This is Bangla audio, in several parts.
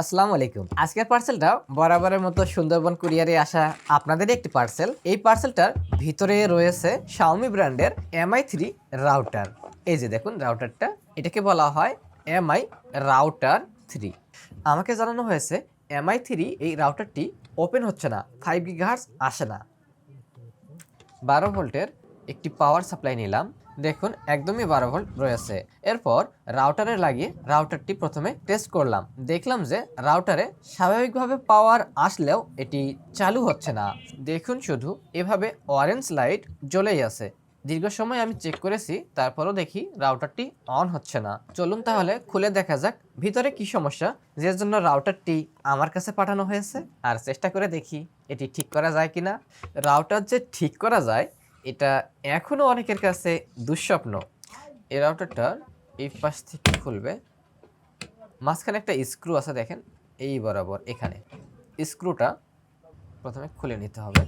আসসালামু আলাইকুম। আজকের পার্সেলটা বরাবরের মতো সুন্দরবন কুরিয়ারে আসা আপনাদের একটি পার্সেল এই পার্সেলটার ভিতরে রয়েছে শাওমি ব্র্যান্ডের এমআই থ্রি রাউটার এই যে দেখুন রাউটারটা এটাকে বলা হয় এমআই রাউটার থ্রি আমাকে জানানো হয়েছে এমআই থ্রি এই রাউটারটি ওপেন হচ্ছে না ফাইভ গিগাহার্স আসে না। বারো ভোল্টের একটি পাওয়ার সাপ্লাই নিলাম। দেখুন, একদমই বারো ভোল্ট রয়েছে। এরপর রাউটারে লাগিয়ে রাউটারটি প্রথমে টেস্ট করলাম। দেখলাম যে রাউটারে স্বাভাবিকভাবে পাওয়ার আসলেও এটি চালু হচ্ছে না। দেখুন শুধু এভাবে অরেঞ্জ লাইট জ্বলেই আছে। দীর্ঘ সময় আমি চেক করেছি, তারপরও দেখি রাউটারটি অন হচ্ছে না। চলুন তাহলে খুলে দেখা যাক ভিতরে কি সমস্যা, যে জন্য রাউটারটি আমার কাছে পাঠানো হয়েছে। আর চেষ্টা করে দেখি এটি ঠিক করা যায় কিনা। রাউটার যে ঠিক করা যায় এটা এখনও অনেকের কাছে দুঃস্বপ্ন। এই রাউটারটার এই পাশ থেকে খুলবে। মাঝখানে একটা স্ক্রু আছে দেখেন, এই বরাবর এখানে। স্ক্রুটা প্রথমে খুলে নিতে হবে।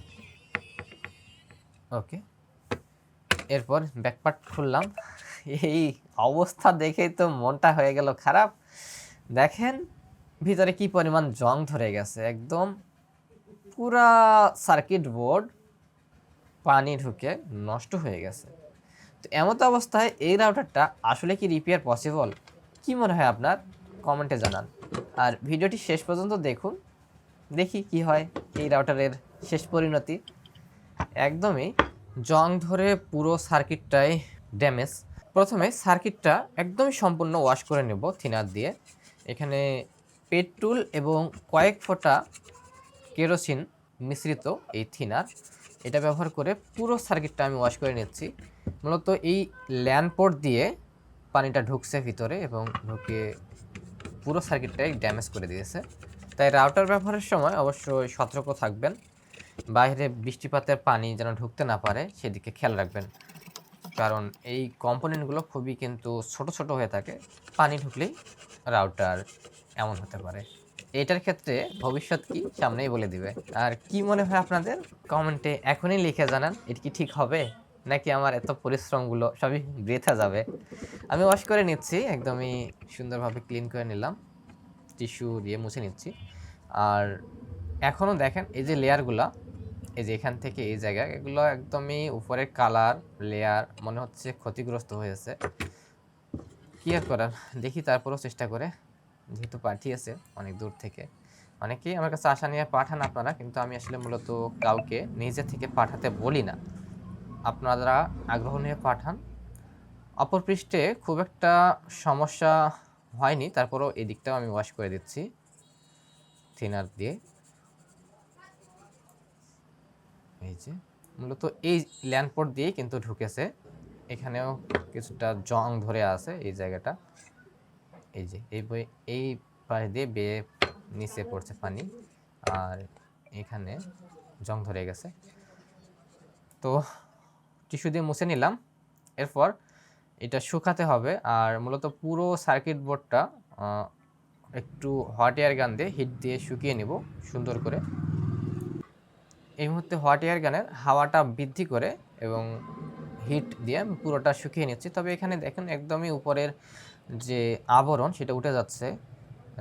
ওকে। এরপর ব্যাকপার্ট খুললাম। এই অবস্থা দেখেই তো মনটা হয়ে গেল খারাপ। দেখেন ভিতরে কি পরিমাণ জং ধরে গেছে। একদম পুরা সার্কিট বোর্ড পানি ঢুকে নষ্ট হয়ে গেছে। তো এমত অবস্থায় এই রাউটারটা আসলে কি রিপেয়ার পসিবল কি মনে হয় আপনার? কমেন্টে জানান। আর ভিডিওটি শেষ পর্যন্ত দেখুন। দেখি কি হয় এই রাউটারের শেষ পরিণতি। একদমই জং ধরে পুরো সার্কিটটাই ড্যামেজ প্রথমে সার্কিটটা একদমই সম্পূর্ণ ওয়াশ করে নেব থিনার দিয়ে। এখানে পেট্রোল এবং কয়েক ফোঁটা কেরোসিন মিশ্রিত এই থিনার এটা ব্যবহার করে পুরো সার্কিটটা আমি ওয়াশ করে নিচ্ছি। মূলত এই পোর্ট দিয়ে পানিটা ঢুকছে ভিতরে এবং ঢুকে পুরো সার্কিটটাই ড্যামেজ করে দিয়েছে। তাই রাউটার ব্যবহারের সময় অবশ্যই সতর্ক থাকবেন। বাইরে বৃষ্টিপাতের পানি যেন ঢুকতে না পারে, সেদিকে খেয়াল রাখবেন। কারণ এই কম্পোনেন্টগুলো খুবই কিন্তু ছোট ছোট হয়ে থাকে। পানি ঢুকলেই রাউটার এমন হতে পারে। এটার ক্ষেত্রে ভবিষ্যৎ কি সামনেই বলে দিবে। আর কি মনে হয় আপনাদের? কমেন্টে এখনই লিখে জানান, এটা কি ঠিক হবে? নাকি আমার এত পরিশ্রমগুলো সবই বৃথা যাবে? আমি ওয়াশ করে নিচ্ছি, একদমই সুন্দরভাবে ক্লিন করে নিলাম। টিস্যু দিয়ে মুছে নিচ্ছি। আর এখনও দেখেন, এই যে লেয়ারগুলো এই যে এখান থেকে এই জায়গায় এগুলো একদমই উপরের কালার লেয়ার মনে হচ্ছে ক্ষতিগ্রস্ত হয়েছে। কি আর করার? দেখি তারপরেও চেষ্টা করে। যেহেতু পাঠিয়েছে অনেক দূর থেকে। অনেকেই আমার কাছে আশা নিয়ে পাঠান আপনারা, কিন্তু আমি আসলে মূলত কাউকে নিজে থেকে পাঠাতে বলি না। আপনারা আগ্রহ নিয়ে পাঠান। অপর পৃষ্ঠে খুব একটা সমস্যা হয়নি, তারপরেও এই দিকটাও আমি ওয়াশ করে দিচ্ছি। থিনার দিয়ে। এই যে, মূলত এই ল্যান্ডপোর্ট দিয়েই কিন্তু ঢুকেছে। এখানেও কিছুটা জং ধরে আছে এই জায়গাটা। এই যে, এই বই, এই পাশ দিয়ে বেয়ে নিচে পড়ছে পানি, আর এখানে জং ধরে গেছে। তো টিস্যু দিয়ে মুছে নিলাম, এরপর এটা শুকাতে হবে, আর মূলত পুরো সার্কিট বোর্ডটা একটু হট এয়ার গান দিয়ে হিট দিয়ে শুকিয়ে নিব সুন্দর করে। এই মুহূর্তে হট এয়ার গানের হাওয়াটা বৃদ্ধি করে এবং হিট দিয়ে আমি পুরোটা শুকিয়ে নিচ্ছি। তবে এখানে দেখেন একদমই উপরের যে আবরণ সেটা উঠে যাচ্ছে,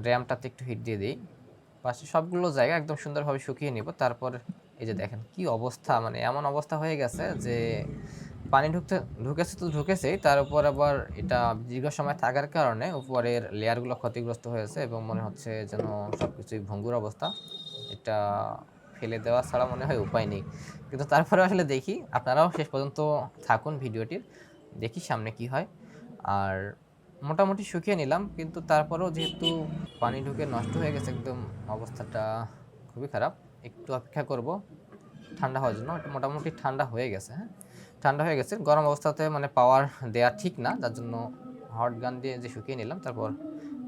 র্যামটাতে একটু হিট দিয়ে দিই। পাশে সবগুলো জায়গা একদম সুন্দরভাবে শুকিয়ে নিব। তারপর এই যে দেখেন কি অবস্থা মানে এমন অবস্থা হয়ে গেছে যে পানি ঢুকতে, ঢুকেছে তো ঢুকেছেই, তার উপর আবার এটা দীর্ঘ সময় থাকার কারণে উপরের লেয়ারগুলো ক্ষতিগ্রস্ত হয়েছে এবং মনে হচ্ছে যেন সব কিছুই ভঙ্গুর অবস্থা। এটা ফেলে দেওয়া ছাড়া মনে হয় উপায় নেই। কিন্তু তারপরে আসলে দেখি, আপনারাও শেষ পর্যন্ত থাকুন ভিডিওটির, দেখি সামনে কি হয়। আর মোটামুটি শুকিয়ে নিলাম, কিন্তু তারপরেও যেহেতু পানি ঢুকে নষ্ট হয়ে গেছে, একদম অবস্থাটা খুবই খারাপ। একটু অপেক্ষা করব, ঠান্ডা হওয়ার জন্য। এটা মোটামুটি ঠান্ডা হয়ে গেছে হ্যাঁ? ঠান্ডা হয়ে গেছে, গরম অবস্থাতে মানে পাওয়ার দেওয়া ঠিক না, যার জন্য হট গান দিয়ে যে শুকিয়ে নিলাম, তারপর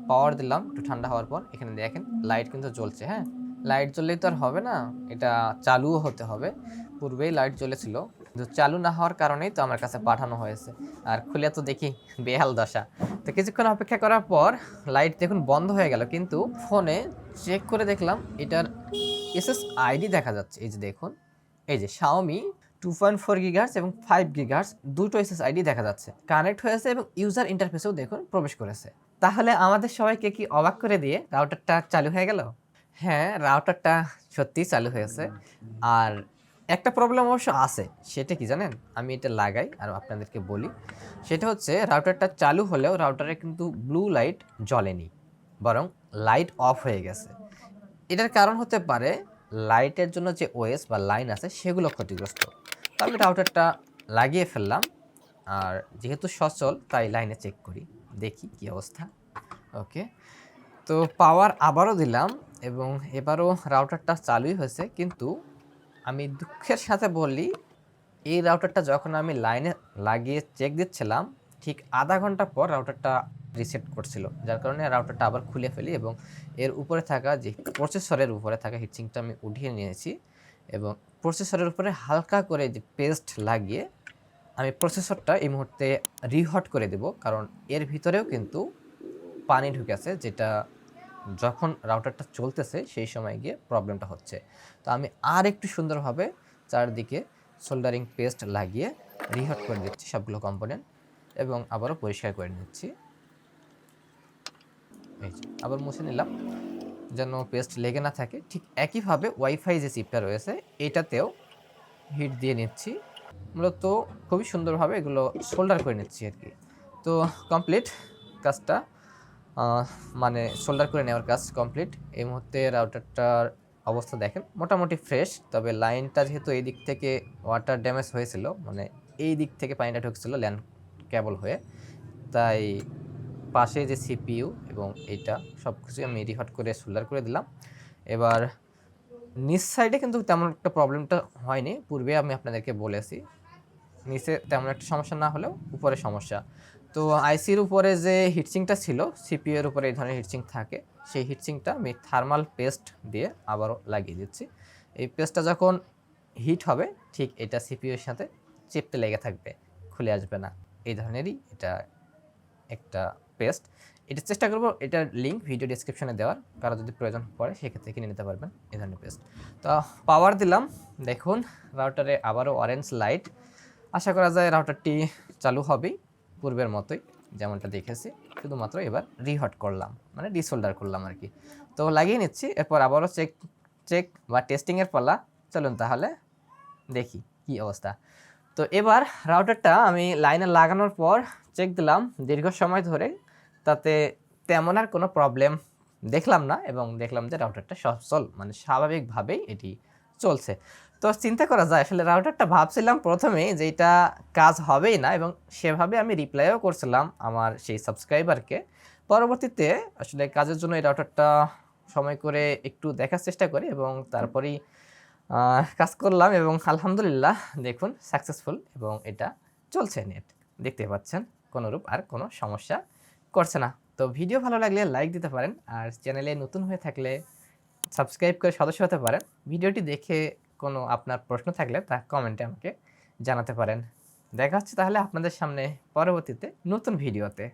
পাওয়ার দিলাম, একটু ঠান্ডা হওয়ার পর। এখানে দেখেন লাইট কিন্তু জ্বলছে হ্যাঁ? লাইট জ্বললেই তো আর হবে না, এটা চালুও হতে হবে। পূর্বেই লাইট জ্বলেছিল কিন্তু চালু না হওয়ার কারণেই তো আমার কাছে পাঠানো হয়েছে। আর খুলে তো দেখি, বেহাল দশা। তো কিছুক্ষণ অপেক্ষা করার পর লাইট দেখুন বন্ধ হয়ে গেল, কিন্তু ফোনে চেক করে দেখলাম এটার এসএস আইডি দেখা যাচ্ছে। এই যে দেখুন, এই যে Xiaomi two point four gigahertz এবং ফাইভ গিগার্স দুটো এসএস আইডি দেখা যাচ্ছে। কানেক্ট হয়েছে এবং ইউজার ইন্টারফেসেও দেখুন প্রবেশ করেছে। তাহলে আমাদের সবাইকে কি অবাক করে দিয়ে রাউটারটা চালু হয়ে গেল? হ্যাঁ রাউটারটা সত্যিই চালু হয়েছে। আর একটা প্রবলেম অবশ্য আছে। সেটা কি জানেন? আমি এটা লাগাই আর আপনাদেরকে বলি। সেটা হচ্ছে রাউটারটা চালু হলেও রাউটারে কিন্তু ব্লু লাইট জ্বলেনি, বরং লাইট অফ হয়ে গেছে। এটার কারণ হতে পারে লাইটের জন্য যে ওয়েস বা লাইন আছে, সেগুলো ক্ষতিগ্রস্ত। তো আমি রাউটারটা লাগিয়ে ফেললাম। আর যেহেতু সচল, তাই লাইনে চেক করি। দেখি কি অবস্থা। ওকে তো পাওয়ার আবারও দিলাম এবং এবারও রাউটারটা চালুই হয়েছে। কিন্তু আমি দুঃখের সাথে বলি, এই রাউটারটা যখন আমি লাইনে লাগিয়ে চেক দিচ্ছিলাম, ঠিক আধা ঘণ্টা পর রাউটারটা রিসেট করছিল। যার কারণে রাউটারটা আবার খুলে ফেলি এবং এর উপরে থাকা যে প্রসেসরের উপরে থাকা হিটসিংটা আমি উঠিয়ে নিয়েছি এবং প্রসেসরের উপরে হালকা করে যে পেস্ট লাগিয়ে আমি প্রসেসরটা এই মুহূর্তে রিহট করে দেব। কারণ এর ভিতরেও কিন্তু পানি ঢুকে আছে যেটা যখন রাউটারটা চলতেছে, সেই সময় গিয়ে প্রবলেমটা হচ্ছে। তো আমি আর একটু সুন্দরভাবে চারদিকে সোল্ডারিং পেস্ট লাগিয়ে রিহট করে দিচ্ছি সবগুলো কম্পোনেন্ট এবং আবারও পরিষ্কার করে নিচ্ছি। এই যে, আবার মুছে নিলাম। যেন পেস্ট লেগে না থাকে। ঠিক একইভাবে ওয়াইফাই যে চিপটা রয়েছে, এটাতেও হিট দিয়ে নিচ্ছি। মূলত খুবই সুন্দরভাবে এগুলো সোল্ডার করে নিচ্ছি আর কি। তো কমপ্লিট কাজটা মানে সোল্ডার করে নেওয়ার কাজ কমপ্লিট এই মুহূর্তে রাউটারটার অবস্থা দেখেন, মোটামুটি ফ্রেশ তবে লাইনটা যেহেতু এই দিক থেকে ওয়াটার ড্যামেজ হয়েছিল মানে এই দিক থেকে পানিটা ঢুকছিল ল্যান্ড কেবল হয়ে, তাই পাশে যে সিপিইউ এবং এইটা সব কিছু আমি রিহট করে সোল্ডার করে দিলাম। এবার নিচ সাইডে কিন্তু তেমন একটা প্রবলেমটা হয়নি, পূর্বে আমি আপনাদেরকে বলেছি, নিচে তেমন একটা সমস্যা না হলেও উপরে সমস্যা। তো আইসির উপরে যে হিটসিংটা ছিল সিপিইউ উপরে এই ধরনের হিটসিং থাকে, সেই হিটসিংটা আমি থার্মাল পেস্ট দিয়ে আবারও লাগিয়ে দিচ্ছি। এই পেস্টটা যখন হিট হবে, ঠিক এটা সিপিইউ এর সাথে চেপতে লেগে থাকবে, খুলে আসবে না। এই ধরনেরই এটা একটা পেস্ট এটা চেষ্টা করব, এটার লিঙ্ক ভিডিও ডিসক্রিপশনে দেওয়ার। কারও যদি প্রয়োজন পড়ে, সেক্ষেত্রে কিনে নিতে পারবেন এই ধরনের পেস্ট তো পাওয়ার দিলাম, দেখুন রাউটারে আবারও অরেঞ্জ লাইট আশা করা যায় রাউটারটি চালু হবেই। পূর্বের মতোই যেমনটা দেখেছি, শুধুমাত্র এবার রিহট করলাম মানে ডিসোল্ডার করলাম আর কি। তো লাগিয়ে নিচ্ছি, এরপর আবারও চেক চেক বা টেস্টিংয়ের পালা, চলুন তাহলে দেখি কি অবস্থা। তো এবার রাউটারটা আমি লাইনে লাগানোর পর চেক দিলাম, দীর্ঘ সময় ধরে তাতে তেমন আর কোনো প্রবলেম দেখলাম না এবং দেখলাম যে রাউটারটা সচল মানে স্বাভাবিকভাবেই এটি চলছে। তো চিন্তা করা যায়, আসলে রাউটারটা ভাবছিলাম প্রথমে যে এটা কাজ হবেই না এবং সেভাবে আমি রিপ্লাইও করছিলাম আমার সেই সাবস্ক্রাইবারকে পরবর্তীতে আসলে কাজের জন্য এই রাউটারটা সময় করে একটু দেখার চেষ্টা করি এবং তারপরেই কাজ করলাম এবং আলহামদুলিল্লাহ দেখুন সাকসেসফুল এবং এটা চলছে নেট দেখতে পাচ্ছেন, কোনোরূপ আর কোনো সমস্যা করছে না। তো ভিডিও ভালো লাগলে লাইক দিতে পারেন আর চ্যানেলে নতুন হয়ে থাকলে সাবস্ক্রাইব করে সদস্য হতে পারেন। ভিডিওটি দেখে কোনো আপনার প্রশ্ন থাকলে তা কমেন্টে আমাকে জানাতে পারেন। দেখা হচ্ছে তাহলে আপনাদের সামনে পরবর্তীতে নতুন ভিডিওতে।